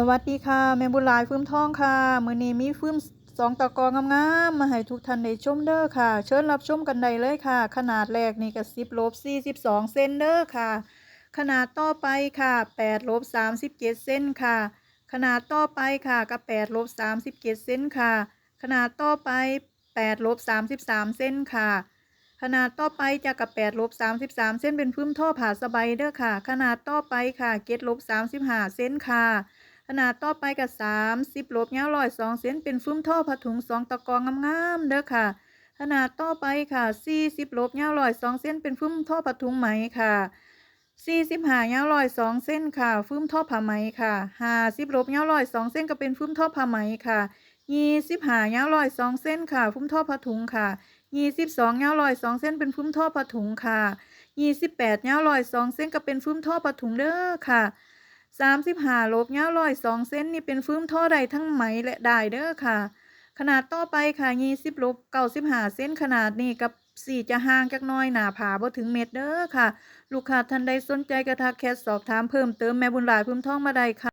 สวัสดีค่ะแม่บุญหลายฟื้มทองค่ะมือนี้มีฟื้มสองตะกองงามๆมาให้ทุกท่านได้ชมเด้อค่ะ เชิญรับชมกันได้เลยค่ะ ขนาดแรกนี่ก็10ลบ42เซนเด้อค่ะ ขนาดต่อไปค่ะ8ลบ37เจ็ดเซนค่ะ ขนาดต่อไปค่ะก็8ลบ37เจ็ดเซนค่ะ ขนาดต่อไป8ลบ33เซนค่ะขนาดต่อไปจะกับ8ลบ33เส้นเป็นพื้นท่อผ่าสบายเด้อค่ะ ขนาดต่อไปค่ะเกตลบ35เส้นค่ะ ขนาดต่อไปกับ30ลบยาวร้อยสองเส้นเป็นฟื้มท่อผ้าถุงสองตะกองงามๆเด้อค่ะ ขนาดต่อไปค่ะ40ลบยาวร้อยสองเส้นเป็นฟื้มท่อผ้าถุงไหมค่ะ45ยาวร้อยสองเส้นค่ะฟื้มท่อผ้าไหมค่ะ50ลบยาวร้อยสองเส้นก็เป็นฟื้มท่อผ้าไหมค่ะ25ยาวร้อยสองเส้นค่ะฟื้มท่อผ้าถุงค่ะยี่สิบสองเงาลอยสองเส้นเป็นฟุ้มท่อผ้าถุงค่ะยี่สิบแปดเงาลอยสองเส้นก็เป็นฟุ้มท่อผ้าถุงเด้อค่ะ สามสิบห้าลบเงาลอยสองเส้นนี่เป็นฟื้มท่อใดทั้งไหมและได้เด้อค่ะ ขนาดต่อไปค่ะยี่สิบลบเก้าสิบห้าเส้นขนาดนี้กับสี่จะห่างจักน้อยหนาผาบ่ถึงเม็ดเด้อค่ะ ลูกค้าท่านใดสนใจกระทักแคสสอบถามเพิ่มเติมแม่บุญหลายพุ่มท่องมาได้ค่ะ